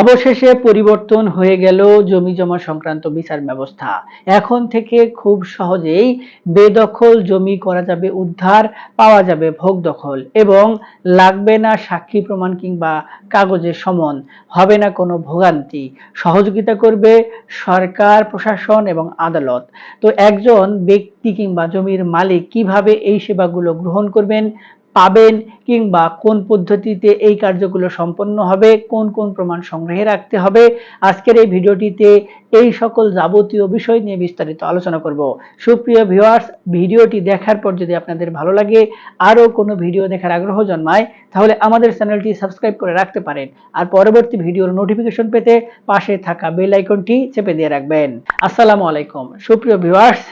অবশেষে পরিবর্তন হয়ে গেল জমি জমা সংক্রান্ত বিচার ব্যবস্থা। এখন থেকে খুব সহজেই বেদখল জমি করা যাবে, উদ্ধার পাওয়া যাবে ভোগ দখল এবং লাগবে না সাক্ষী প্রমাণ কিংবা কাগজের সমন, হবে না কোনো ভোগান্তি। সহযোগিতা করবে সরকার, প্রশাসন এবং আদালত। তো একজন ব্যক্তি কিংবা জমির মালিক কীভাবে এই সেবাগুলো গ্রহণ করবেন পাবেন কিংবা কোন পদ্ধতিতে এই কার্যগুলো সম্পন্ন হবে, কোন কোন প্রমাণ সংগ্রহে রাখতে হবে, আজকের এই ভিডিওটিতে এই সকল যাবতীয় বিষয় নিয়ে বিস্তারিত আলোচনা করব। সুপ্রিয় ভিউয়ার্স ভিডিওটি দেখার পর যদি আপনাদের ভালো লাগে, আরও কোনো ভিডিও দেখার আগ্রহ জন্মায়, তাহলে আমাদের চ্যানেলটি সাবস্ক্রাইব করে রাখতে পারেন। আর পরবর্তী ভিডিওর নোটিফিকেশন পেতে পাশে থাকা বেল আইকনটি চেপে দিয়ে রাখবেন। আসসালামু আলাইকুম। সুপ্রিয় ভিউয়ার্স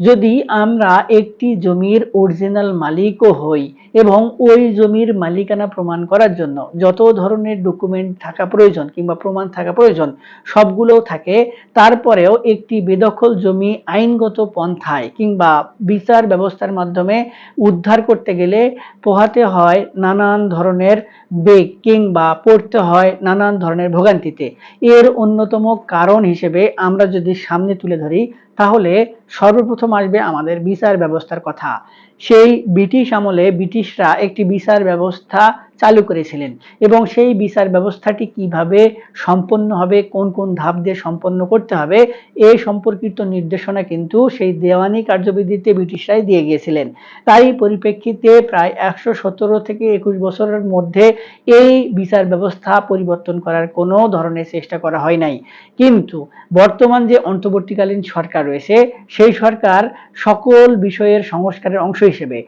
যদি আমরা একটি জমির অরিজিনাল মালিকও হই এবং ওই জমির মালিকানা প্রমাণ করার জন্য যত ধরনের ডকুমেন্ট থাকা প্রয়োজন কিংবা প্রমাণ থাকা প্রয়োজন সবগুলো থাকে, তারপরেও একটি বেদখল জমি আইনগত পন্থায় কিংবা বিচার ব্যবস্থার মাধ্যমে উদ্ধার করতে গেলে পোহাতে হয় নানান ধরনের বেগ কিংবা পড়তে হয় নানান ধরনের ভোগান্তিতে। এর অন্যতম কারণ হিসেবে আমরা যদি সামনে তুলে ধরি তাহলে সর্বপ্রথম আসবে আমাদের বিচার ব্যবস্থার কথা। সেই ব্রিটিশ আমলে ব্রিটিশরা একটি বিচার ব্যবস্থা চালু করেছিলেন এবং সেই বিচার ব্যবস্থাটি কীভাবে সম্পন্ন হবে, কোন কোন ধাপ দিয়ে সম্পন্ন করতে হবে এই সম্পর্কিত নির্দেশনা কিন্তু সেই দেওয়ানি কার্যবিধিতে ব্রিটিশরাই দিয়ে গিয়েছিলেন। তাই পরিপ্রেক্ষিতে প্রায় একশো সতেরো থেকে একুশ বছরের মধ্যে এই বিচার ব্যবস্থা পরিবর্তন করার কোনো ধরনের চেষ্টা করা হয় নাই। কিন্তু বর্তমান যে অন্তর্বর্তীকালীন সরকার রয়েছে, সেই সরকার সকল বিষয়ের সংস্কারের অংশ হিসেবে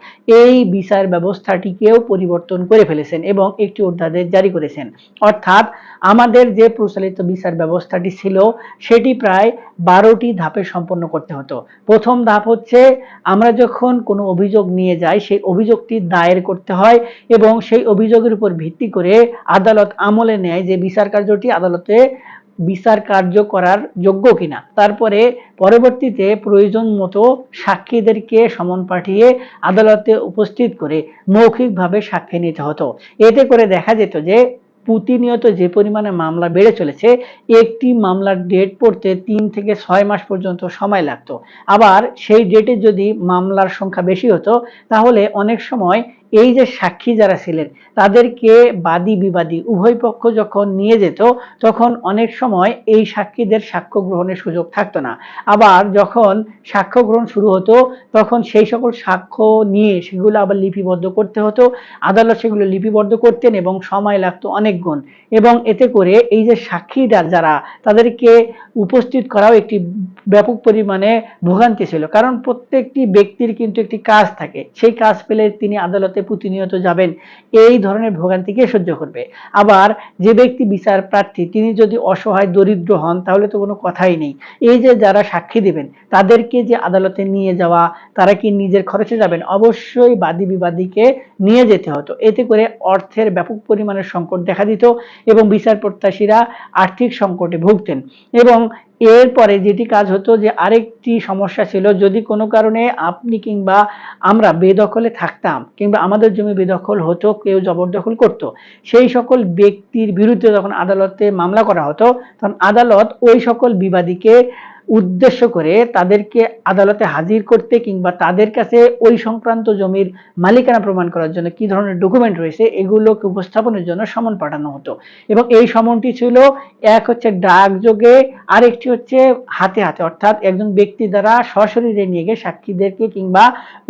এই বিচার ব্যবস্থাটিকেও পরিবর্তন করে ফেলেছেন এবং একটি অধ্যাদেশ জারি করেছেন। অর্থাৎ আমাদের যে প্রচলিত বিচার ব্যবস্থাটি ছিল, সেটি প্রায় বারোটি ধাপে সম্পন্ন করতে হতো। প্রথম ধাপ হচ্ছে, আমরা যখন কোনো অভিযোগ নিয়ে যাই, সেই অভিযোগটি দায়ের করতে হয় এবং সেই অভিযোগের উপর ভিত্তি করে আদালত আমলে নেয় যে বিচার কার্যটি আদালতে বিচার কার্য করার যোগ্য কিনা। তারপরে পরবর্তীতে প্রয়োজন মতো সাক্ষীদেরকে সমন পাঠিয়ে আদালতে উপস্থিত করে মৌখিকভাবে সাক্ষী নিতে হতো। এতে করে দেখা যেত যে প্রতিনিয়ত যে পরিমাণে মামলা বেড়ে চলেছে, একটি মামলার ডেট পড়তে তিন থেকে ছয় মাস পর্যন্ত সময় লাগত। আবার সেই ডেটে যদি মামলার সংখ্যা বেশি হতো, তাহলে অনেক সময় এই যে সাক্ষী যারা ছিলেন, তাদেরকে বাদী বিবাদী উভয় পক্ষ যখন নিয়ে যেত, তখন অনেক সময় এই সাক্ষীদের সাক্ষ্য গ্রহণের সুযোগ থাকতো না। আবার যখন সাক্ষ্য গ্রহণ শুরু হতো, তখন সেই সকল সাক্ষ্য নিয়ে সেগুলো আবার লিপিবদ্ধ করতে হতো। আদালত সেগুলো লিপিবদ্ধ করতেন এবং সময় লাগতো অনেক গুণ। এবং এতে করে এই যে সাক্ষীরা যারা, তাদেরকে উপস্থিত করাও একটি ব্যাপক পরিমাণে ভোগান্তি ছিল। কারণ প্রত্যেকটি ব্যক্তির কিন্তু একটি কাজ থাকে। সেই কাজ পেলে তিনি আদালতে প্রতিনিয়ত যাবেন, এই ধরনের ভোগান্তিকে সহ্য করবে। আবার যে ব্যক্তি বিচার প্রার্থী, তিনি যদি অসহায়, দরিদ্র হন, তাহলে তো কোনো কথাই নেই। এই যে যারা সাক্ষী দেবেন, তাদেরকে যে আদালতে নিয়ে যাওয়া, তারা কি নিজের খরচে যাবেন? অবশ্যই বাদী বিবাদীকে নিয়ে যেতে হতো। এতে করে অর্থের ব্যাপক পরিমাণের সংকট দেখা দিত এবং বিচার প্রত্যাশীরা আর্থিক সংকটে ভুগতেন। এবং এরপরে যেটি কাজ হতো যে আরেকটি সমস্যা ছিল, যদি কোনো কারণে আপনি কিংবা আমরা বেদখলে থাকতাম কিংবা আমাদের জমি বেদখল হতো, কেউ জবরদখল করত, সেই সকল ব্যক্তির বিরুদ্ধে যখন আদালতে মামলা করা হতো, তখন আদালত ওই সকল বিবাদীকে উদ্দেশ্য করে তাদেরকে আদালতে হাজির করতে কিংবা তাদের কাছে ওই সংক্রান্ত জমির মালিকানা প্রমাণ করার জন্য কি ধরনের ডকুমেন্ট রয়েছে, এগুলোকে উপস্থাপনের জন্য সমন পাঠানো হতো। এবং এই সমনটি ছিল এক হচ্ছে ডাক যোগে, আরেকটি হচ্ছে হাতে হাতে। অর্থাৎ একজন ব্যক্তি দ্বারা সশরীরে নিয়ে গিয়ে সাক্ষীদেরকে কিংবা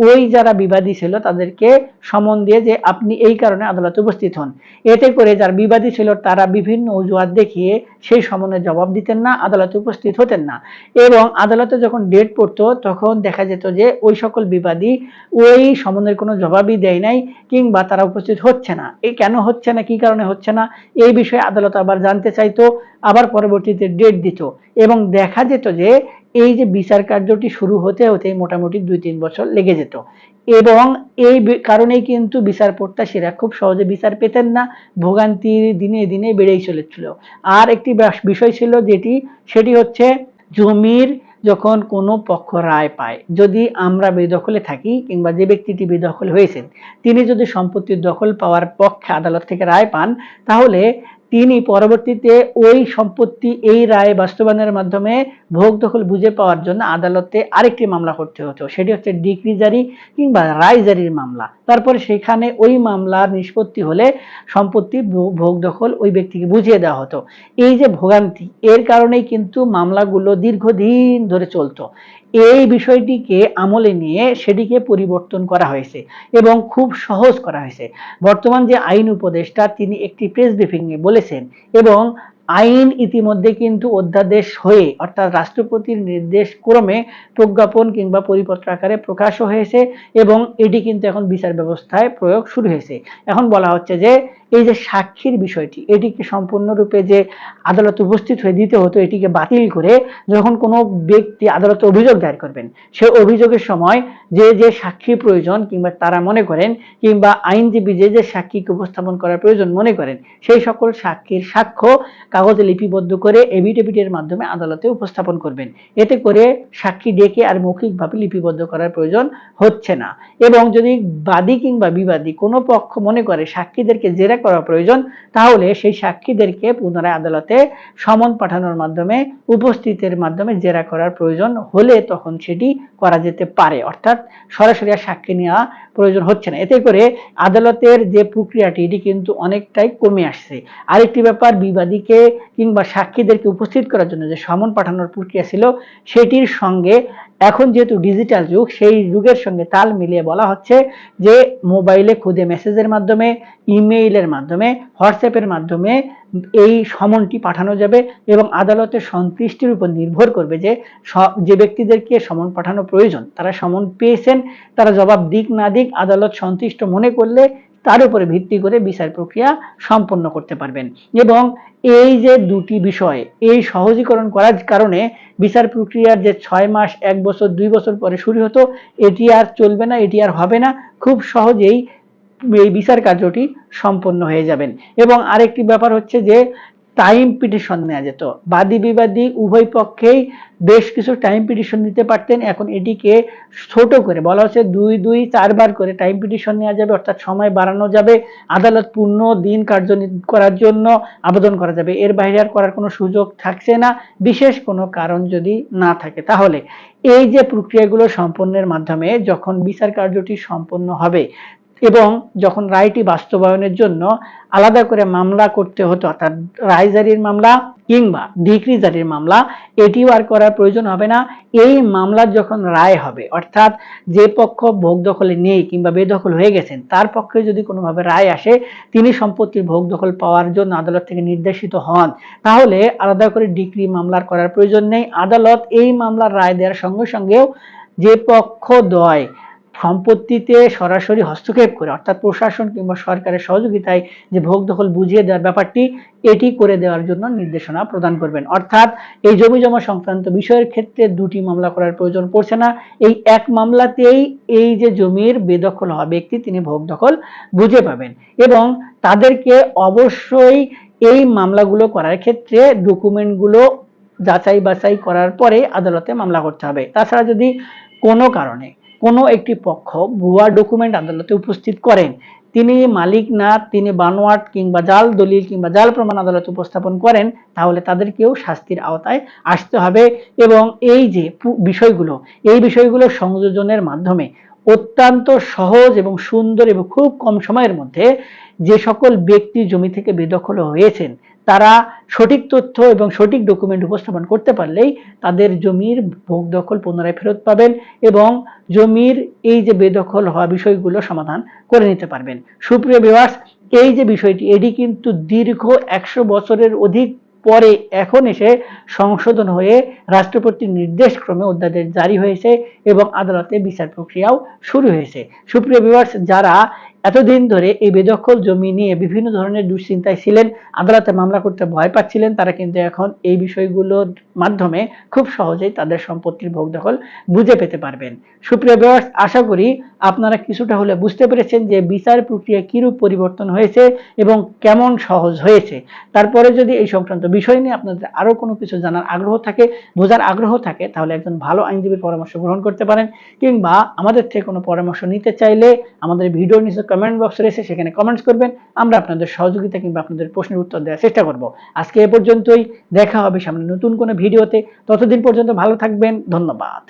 ওই যারা বিবাদী ছিল তাদেরকে সমন দিয়ে যে আপনি এই কারণে আদালতে উপস্থিত হন। এতে করে যারা বিবাদী ছিল তারা বিভিন্ন অজুহাত দেখিয়ে সেই সমনের জবাব দিতেন না, আদালতে উপস্থিত হতেন না। এবং আদালতে যখন ডেট পড়তো, তখন দেখা যেত যে ওই সকল বিবাদী ওই সমনের কোনো জবাবই দেয় নাই কিংবা তারা উপস্থিত হচ্ছে না। এই কেন হচ্ছে না, কি কারণে হচ্ছে না, এই বিষয়ে আদালত আবার জানতে চাইতো, আবার পরবর্তীতে ডেট দিত। এবং দেখা যেত যে এই যে বিচার কার্যটি শুরু হতে হতে মোটামুটি দুই তিন বছর লেগে যেত। এবং এই কারণেই কিন্তু বিচার প্রত্যাশীরা খুব সহজে বিচার পেতেন না। ভোগান্তির দিনে দিনে বেড়েই চলেছিল। আর একটি বিষয় ছিল যেটি, সেটি হচ্ছে জমির যখন কোনো পক্ষ রায় পায়, যদি আমরা বেদখলে থাকি কিংবা যে ব্যক্তিটি বেদখল হয়েছেন, তিনি যদি সম্পত্তির দখল পাওয়ার পক্ষে আদালত থেকে রায় পান, তাহলে তিনি পরবর্তীতে ওই সম্পত্তি, এই রায় বাস্তবায়নের মাধ্যমে ভোগ দখল বুঝে পাওয়ার জন্য আদালতে আরেকটি মামলা করতে হতো। সেটি হচ্ছে ডিক্রি জারি কিংবা রায় জারির মামলা। তারপরে সেখানে ওই মামলার নিষ্পত্তি হলে সম্পত্তি ভোগ দখল ওই ব্যক্তিকে বুঝিয়ে দেওয়া হতো। এই যে ভোগান্তি, এর কারণেই কিন্তু মামলাগুলো দীর্ঘদিন ধরে চলতো। এই বিষয়টিকে আমলে নিয়ে সেটিকে পরিবর্তন করা হয়েছে এবং খুব সহজ করা হয়েছে। বর্তমান যে আইন উপদেষ্টা, তিনি একটি প্রেস ব্রিফিংয়ে বলেছেন এবং আইন ইতিমধ্যে কিন্তু অধ্যাদেশ হয়ে, অর্থাৎ রাষ্ট্রপতির নির্দেশ ক্রমে প্রজ্ঞাপন কিংবা পরিপত্র আকারে প্রকাশও হয়েছে এবং এটি কিন্তু এখন বিচার ব্যবস্থায় প্রয়োগ শুরু হয়েছে। এখন বলা হচ্ছে যে এই যে সাক্ষীর বিষয়টি, এটিকে সম্পূর্ণরূপে যে আদালতে উপস্থিত হয়ে দিতে হতো, এটিকে বাতিল করে যখন কোনো ব্যক্তি আদালতে অভিযোগ দায়ের করবেন, সে অভিযোগের সময় যে যে সাক্ষী প্রয়োজন কিংবা তারা মনে করেন কিংবা আইনজীবী যে যে সাক্ষীকে উপস্থাপন করার প্রয়োজন মনে করেন, সেই সকল সাক্ষীর সাক্ষ্য কাগজে লিপিবদ্ধ করে এভিডেভিটের মাধ্যমে আদালতে উপস্থাপন করবেন। এতে করে সাক্ষী ডেকে আর মৌখিকভাবে লিপিবদ্ধ করার প্রয়োজন হচ্ছে না। এবং যদি বাদী কিংবা বিবাদী কোনো পক্ষ মনে করে সাক্ষীদেরকে জেরা করা প্রয়োজন, তাহলে সেই সাক্ষীদেরকে পুনরায় আদালতে সমন পাঠানোর মাধ্যমে, উপস্থিতের মাধ্যমে জেরা করার প্রয়োজন হলে তখন সেটি করা যেতে পারে। অর্থাৎ সরাসরি আর সাক্ষী নেওয়া প্রয়োজন হচ্ছে না। এতে করে আদালতের যে প্রক্রিয়াটি, এটি কিন্তু অনেকটাই কমে আসছে। আরেকটি ব্যাপার, বিবাদীকে কিংবা সাক্ষীদেরকে উপস্থিত করার জন্য যে সমন পাঠানোর প্রক্রিয়া ছিল, সেটির সঙ্গে এখন যেহেতু ডিজিটাল যুগ, সেই যুগের সঙ্গে তাল মিলিয়ে বলা হচ্ছে যে মোবাইলে খুদে মেসেজের মাধ্যমে ইমেইলের মাধ্যমে হোয়াটসঅ্যাপের মাধ্যমে এই সমনটি পাঠানো যাবে এবং আদালতের সন্তুষ্টির উপর নির্ভর করবে যে যে ব্যক্তিদেরকে সমন পাঠানো প্রয়োজন। তারা সমন পেয়েছেন, তারা জবাব দিক না দিক আদালত সন্তুষ্ট মনে করলে তার উপরে ভিত্তি করে বিচার প্রক্রিয়া সম্পন্ন করতে পারবেন। এবং এই যে দুটি বিষয়, এই সহজীকরণ করার কারণে বিচার প্রক্রিয়ার যে ছয় মাস, এক বছর, দুই বছর পরে শুরু হতো, এটি আর চলবে না, এটি আর হবে না। খুব সহজেই এই বিচার কার্যটি সম্পন্ন হয়ে যাবেন। এবং আরেকটি ব্যাপার হচ্ছে যে টাইম পিটিশন নেওয়া যেত। বাদী বিবাদী উভয় পক্ষেই বেশ কিছু টাইম পিটিশন নিতে পারতেন। এখন এটিকে ছোট করে বলা হচ্ছে দুই দুই চারবার করে টাইম পিটিশন নেওয়া যাবে, অর্থাৎ সময় বাড়ানো যাবে, আদালত পূর্ণ দিন কার্যনির্বাহ করার জন্য আবেদন করা যাবে। এর বাইরে আর করার কোনো সুযোগ থাকছে না, বিশেষ কোনো কারণ যদি না থাকে। তাহলে এই যে প্রক্রিয়াগুলো সম্পন্নের মাধ্যমে যখন বিচার কার্যটি সম্পন্ন হবে এবং যখন রায়টি বাস্তবায়নের জন্য আলাদা করে মামলা করতে হতো, অর্থাৎ রায় জারির মামলা কিংবা ডিগ্রি জারির মামলা, এটিও আর করার প্রয়োজন হবে না। এই মামলার যখন রায় হবে, অর্থাৎ যে পক্ষ ভোগ দখলে নেই কিংবা বেদখল হয়ে গেছেন, তার পক্ষে যদি কোনোভাবে রায় আসে, তিনি সম্পত্তির ভোগ দখল পাওয়ার জন্য আদালত থেকে নির্দেশিত হন। তাহলে আলাদা করে ডিগ্রি মামলার করার প্রয়োজন নেই। আদালত এই মামলার রায় দেওয়ার সঙ্গে সঙ্গেও যে পক্ষ দয় সম্পত্তিতে সরাসরি হস্তক্ষেপ করে, অর্থাৎ প্রশাসন কিংবা সরকারের সহযোগিতায় যে ভোগ দখল বুঝিয়ে দেওয়ার ব্যাপারটি, এটি করে দেওয়ার জন্য নির্দেশনা প্রদান করবেন। অর্থাৎ এই জমি জমা সংক্রান্ত বিষয়ের ক্ষেত্রে দুটি মামলা করার প্রয়োজন পড়ছে না। এই এক মামলাতেই এই যে জমির বেদখল হওয়া ব্যক্তি, তিনি ভোগ দখল বুঝে পাবেন এবং তাদেরকে অবশ্যই এই মামলাগুলো করার ক্ষেত্রে ডকুমেন্টগুলো যাচাই বাছাই করার পরে আদালতে মামলা করতে হবে। তাছাড়া যদি কোনো কারণে কোনো একটি পক্ষ ভুয়া ডকুমেন্ট আদালতে উপস্থিত করেন। তিনি মালিক না, তিনি বানোয়াট কিংবা জাল দলিল কিংবা জাল প্রমাণ আদালতে উপস্থাপন করেন, তাহলে তাদেরকেও শাস্তির আওতায় আসতে হবে। এবং এই যে বিষয়গুলো, এই বিষয়গুলো সংযোজনের মাধ্যমে অত্যন্ত সহজ এবং সুন্দর এবং খুব কম সময়ের মধ্যে যে সকল ব্যক্তি জমি থেকে বেদখল হয়েছেন তারা সঠিক তথ্য এবং সঠিক ডকুমেন্ট উপস্থাপন করতে পারলেই তাদের জমির ভোগ দখল পুনরায় ফেরত পাবেন এবং জমির এই যে বেদখল হওয়া বিষয়গুলো সমাধান করে নিতে পারবেন। সুপ্রিয় বিভাস এই যে বিষয়টি, এটি কিন্তু দীর্ঘ একশো বছরের অধিক পরে এখন এসে সংশোধন হয়ে রাষ্ট্রপতির নির্দেশ ক্রমে অধ্যাদেশ জারি হয়েছে এবং আদালতে বিচার প্রক্রিয়াও শুরু হয়েছে। সুপ্রিয় বিভার্স যারা এতদিন ধরে এই বেদখল জমি নিয়ে বিভিন্ন ধরনের দুশ্চিন্তায় ছিলেন, আদালতে মামলা করতে ভয় পাচ্ছিলেন, তারা কিন্তু এখন এই বিষয়গুলোর মাধ্যমে খুব সহজেই তাদের সম্পত্তির ভোগ দখল বুঝে পেতে পারবেন। সুপ্রিয় ভিউয়ার্স আশা করি আপনারা কিছুটা হলে বুঝতে পেরেছেন যে বিচার প্রক্রিয়া কিরূপ পরিবর্তন হয়েছে এবং কেমন সহজ হয়েছে। তারপরে যদি এই সংক্রান্ত বিষয় নিয়ে আপনাদের আরও কোনো কিছু জানার আগ্রহ থাকে, বোঝার আগ্রহ থাকে, তাহলে একজন ভালো আইনজীবীর পরামর্শ গ্রহণ করতে পারেন, কিংবা আমাদের থেকে কোনো পরামর্শ নিতে চাইলে আমাদের ভিডিও নিচে কমেন্ট বক্স রয়েছে, সেখানে কমেন্টস করবেন। আমরা আপনাদের সহযোগিতা কিংবা আপনাদের প্রশ্নের উত্তর দেওয়ার চেষ্টা করব। আজকে এ পর্যন্তই, দেখা হবে সামনে নতুন কোনো ভিডিওতে। ততদিন পর্যন্ত ভালো থাকবেন, ধন্যবাদ।